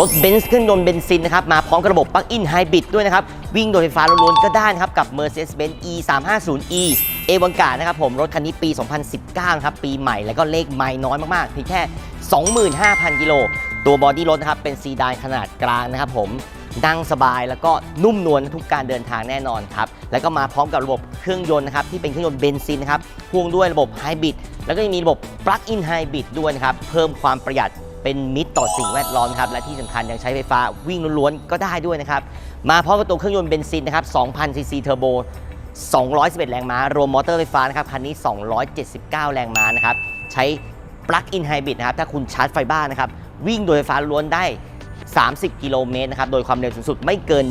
รถเบนซ์เครื่องยนต์เบนซินนะครับมาพร้อมกับระบบปลั๊กอินไฮบริดด้วยนะครับ วิ่งโดยไฟฟ้าล้วนๆก็ได้นะครับ กับ Mercedes-Benz E 3 5 0 E เอวังกานะครับผมรถคันนี้ปี 2019 ครับ ปีใหม่แล้วก็เลขไม่น้อยมากๆเพียงแค่ 25,000 กิโล ตัวบอดี้รถนะครับ เป็นซีดานขนาดกลางนะครับผมนั่งสบายแล้วก็นุ่มนวลทุกการเดินทางแน่นอนครับ แล้วก็มาพร้อมกับระบบเครื่องยนต์นะครับ ที่เป็นเครื่องยนต์เบนซินนะครับพ่วงด้วยระบบไฮบริดแล้วก็ยังมีระบบปลั๊กอินไฮบริดด้วยนะครับ เพิ่มความประหยัด เป็นมิตรต่อสิ่งแวดล้อมครับและที่สำคัญยังใช้ไฟฟ้าวิ่งล้วนๆก็ได้ด้วยนะครับมาพร้อมกับตัวเครื่องยนต์เบนซินนะครับ2,000ซีซีเทอร์โบ211 แรงม้า รวมมอเตอร์ไฟฟ้านะครับ คันนี้ 279 แรงม้านะครับ ใช้ปลั๊กอินไฮบริดนะครับ ถ้าคุณชาร์จไฟบ้านนะครับ วิ่งโดยไฟฟ้าล้วนได้ 30 กิโลเมตรนะครับ โดยความเร็วสูงสุดไม่เกิน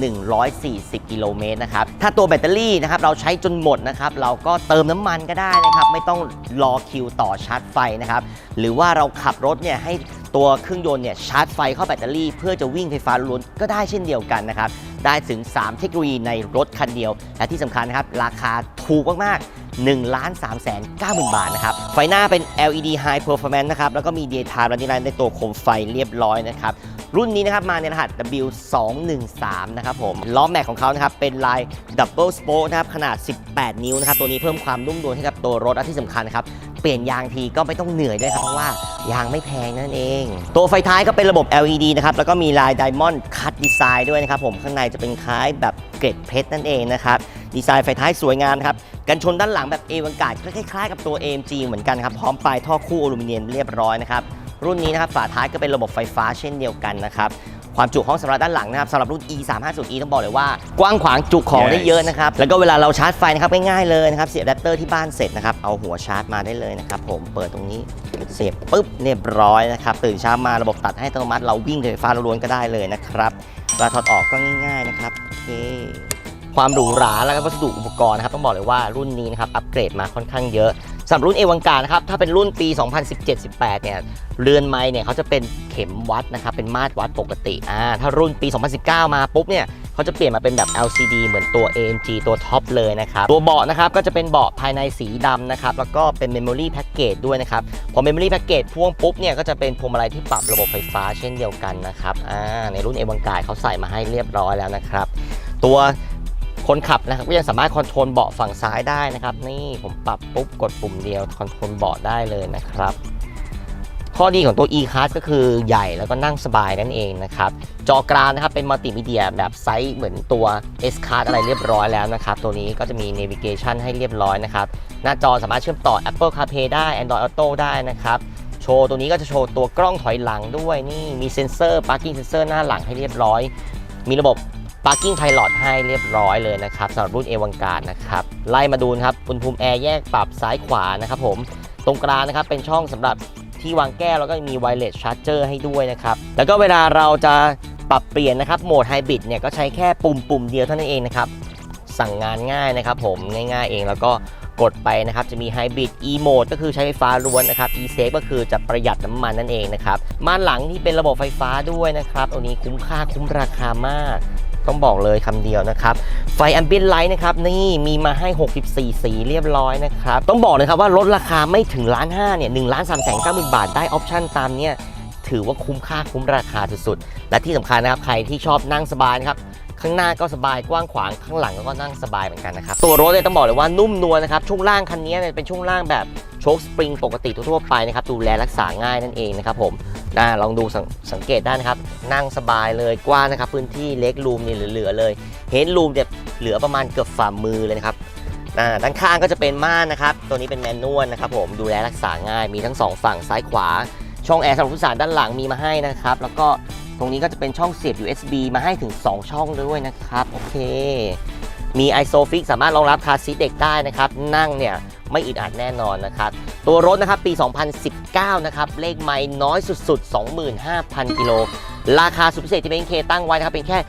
140 กิโลเมตรนะครับ ถ้าตัวแบตเตอรี่นะครับ เราใช้จนหมดนะครับ เราก็เติมน้ำมันก็ได้นะครับ ไม่ต้องรอคิวต่อชาร์จไฟนะครับ หรือว่าเราขับรถเนี่ยให้ ตัวเครื่องยนต์เนี่ยชาร์จไฟเข้าแบตเตอรี่ เพื่อจะวิ่งไฟฟ้าล้วนก็ได้เช่นเดียวกันนะครับ ได้ถึง 3 เทคโนโลยีในรถคันเดียว และที่สำคัญนะครับ ราคาถูกมากๆ1ล้าน3แสน9หมื่นบาทนะครับ ไฟหน้าเป็น LED High Performance นะครับ แล้วก็มี Daytime Running Light ในตัวโคมไฟเรียบร้อยนะครับ รุ่นนี้นะครับมาในรหัส W213 นะครับผมล้อแม็กของเขานะครับเป็นลาย Double Spoke นะครับขนาด 18 นิ้วนะครับตัวนี้เพิ่มความนุ่มนวลให้กับตัวรถและที่สำคัญครับเปลี่ยนยางทีก็ไม่ต้องเหนื่อยด้วยครับเพราะว่ายางไม่แพงนั่นเอง ตัวไฟท้ายก็เป็นระบบ LED นะครับแล้วก็มีลาย Diamond Cut Design ด้วยนะครับผมข้างในจะเป็นคล้ายแบบเกล็ดเพชรนั่นเองนะครับดีไซน์ไฟท้ายสวยงามครับกันชนด้านหลังแบบเอวังกาดคล้ายๆกับตัว AMG เหมือนกันครับพร้อมปลายท่อคู่อลูมิเนียมเรียบร้อยนะครับ รุ่นนี้นะครับฝาท้ายก็เป็นระบบไฟฟ้าเช่นเดียวกันนะครับความจุห้องสำหรับด้านหลังนะครับสำหรับรุ่น e 3 5 0 e ต้องบอกเลยว่ากว้างขวางจุของได้เยอะนะครับ แล้วก็เวลาเราชาร์จไฟนะครับง่ายๆเลยนะครับเสียบอะแดปเตอร์ที่บ้านเสร็จนะครับเอาหัวชาร์จมาได้เลยนะครับผมเปิดตรงนี้เสียบปุ๊บเรียบร้อยนะครับตื่นเช้ามาระบบตัดให้อัตโนมัติเราวิ่งโดยไฟฟ้าล้วนๆก็ได้เลยนะครับเวลาถอดออกก็ง่ายๆนะครับโอเคความหรูหราแล้วก็วัสดุอุปกรณ์นะครับต้องบอกเลยว่ารุ่นนี้นะครับอัปเกรดมาค่อนข้างเยอะ สำหรับรุ่นเอวังกานะครับถ้าเป็นรุ่นปี 2017-18 เนี่ยเรือนไม้เนี่ยเขาจะเป็นเข็มวัดนะครับเป็นมาตรวัดปกติอ่าถ้ารุ่นปี 2019 มาปุ๊บเนี่ยเขาจะเปลี่ยนมาเป็นแบบ LCD เหมือนตัว AMG ตัวท็อปเลยนะครับตัวเบาะนะครับก็จะเป็นเบาะภายในสีดำนะครับแล้วก็เป็น Memory Package ด้วยนะครับพอ Memory Package พ่วงปุ๊บเนี่ยก็จะเป็นพวงมาลัยที่ปรับระบบไฟฟ้าเช่นเดียวกันนะครับอ่าในรุ่นเอวังกาเขาใส่มาให้เรียบร้อยแล้วนะครับตัว คนขับนะครับก็ยังสามารถคอนโทรลเบาะฝั่งซ้ายได้นะครับ นี่ผมปรับปุ๊บกดปุ่มเดียวคอนโทรลเบาะได้เลยนะครับ ข้อดีของตัว e-class ก็คือใหญ่แล้วก็นั่งสบายนั่นเองนะครับ จอกลางนะครับเป็นมัลติมีเดียแบบไซส์เหมือนตัว S-Class อะไรเรียบร้อยแล้วนะครับ ตัวนี้ก็จะมี navigation ให้เรียบร้อยนะครับ หน้าจอสามารถเชื่อมต่อ Apple CarPlay ได้ Android Auto ได้นะครับโชว์ตัวนี้ก็จะโชว์ตัวกล้องถอยหลังด้วยนี่มีเซ็นเซอร์ parking sensor หน้าหลังให้เรียบร้อย มีระบบ Parking Pilot ให้เรียบร้อยเลยนะครับสำหรับรุ่นเอวังการนะครับไล่มาดูนะครับอุณหภูมิแอร์แยกปรับซ้ายขวานะครับผมตรงกลางนะครับเป็นช่องสำหรับที่วางแก้วแล้วก็มี wireless charger ให้ด้วยนะครับแล้วก็เวลาเราจะปรับเปลี่ยนนะครับโหมดไฮบริดเนี่ยก็ใช้แค่ปุ่มปุ่มเดียวเท่านั้นเองนะครับสั่งงานง่ายนะครับผมง่ายๆเองแล้วก็กดไปนะครับจะมีไฮบริด e mode ก็คือใช้ไฟฟ้าล้วนนะครับ e save ก็คือจะประหยัดน้ำมันนั่นเองนะครับม่านหลังที่เป็นระบบไฟฟ้าด้วยนะครับตัวนี้คุ้มค่าคุ้มราคามาก ต้องบอกเลยคำเดียวนะครับ ไฟแอมเบียนไลท์นะครับนี่มีมาให้ 64 สีเรียบร้อยนะครับ ต้องบอกเลยครับว่าลดราคาไม่ถึงล้านห้าเนี่ยหนึ่งล้านสามแสนเก้าหมื่นบาทได้ออปชั่นตามเนี่ยถือว่าคุ้มค่าคุ้มราคาสุดๆ และที่สำคัญนะครับ ใครที่ชอบนั่งสบายนะครับ ข้างหน้าก็สบายกว้างขวางข้างหลังก็นั่งสบายเหมือนกันนะครับ ตัวรถเนี่ยต้องบอกเลยว่านุ่มนวลนะครับ ช่วงล่างคันนี้เนี่ยเป็นช่วงล่างแบบโชคสปริงปกติทั่วไปนะครับ ดูแลรักษาง่ายนั่นเองนะครับผม อ่าลองดูสสังเกตได้นะครับ นั่งสบายเลยกว้างนะครับ พื้นที่เล็กรูมนี่เหลือๆเลยเฮดรูมเนี่ยเหลือประมาณเกือบฝ่ามือเลยนะครับด้านข้างก็จะเป็นม่านนะครับ ตัวนี้เป็นแมนนวลนะครับผมดูแลรักษาง่ายมีทั้งสองฝั่งซ้ายขวา ช่องแอร์สำหรับผู้สารด้านหลังมีมาให้นะครับ แล้วก็ตรงนี้ก็จะเป็นช่องเสียบ USB มาให้ถึง 2 ช่องด้วยนะครับ โอเค มี ISOFIX สามารถรองรับคาร์ซีเด็กได้นะครับ นั่งเนี่ย ไม่อึดอัดแน่นอนนะครับ ตัวรถนะครับปี 2019 นะครับ เลขไม้น้อยสุดๆ 25,000 กิโล ราคาสุดพิเศษที่เป็นเคตั้งไว้นะครับเป็นแค่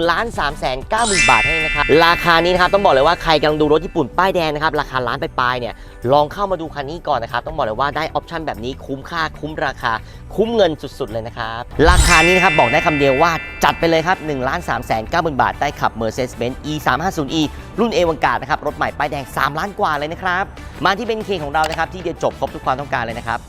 1ล้าน3แสน9หมื่นบาทเท่านั้นนะครับราคานี้นะครับต้องบอกเลยว่าใครกำลังดูรถญี่ปุ่นป้ายแดงนะครับราคาล้านปลายๆเนี่ยลองเข้ามาดูคันนี้ก่อนนะครับต้องบอกเลยว่าได้ออปชันแบบนี้คุ้มค่าคุ้มราคา คุ้มเงินสุดๆเลยนะครับราคานี้นะครับบอกได้คำเดียวว่าจัดไปเลยครับ1ล้าน3แสน9หมื่นบาทได้ขับ Mercedes-Benz E 3 5 0 E รุ่นเอวังกาดนะครับรถใหม่ป้ายแดง 3 ล้านกว่าเลยนะครับมาที่เบนเคของเรานะครับที่เดียวจบครบทุกความต้องการเลยนะครับ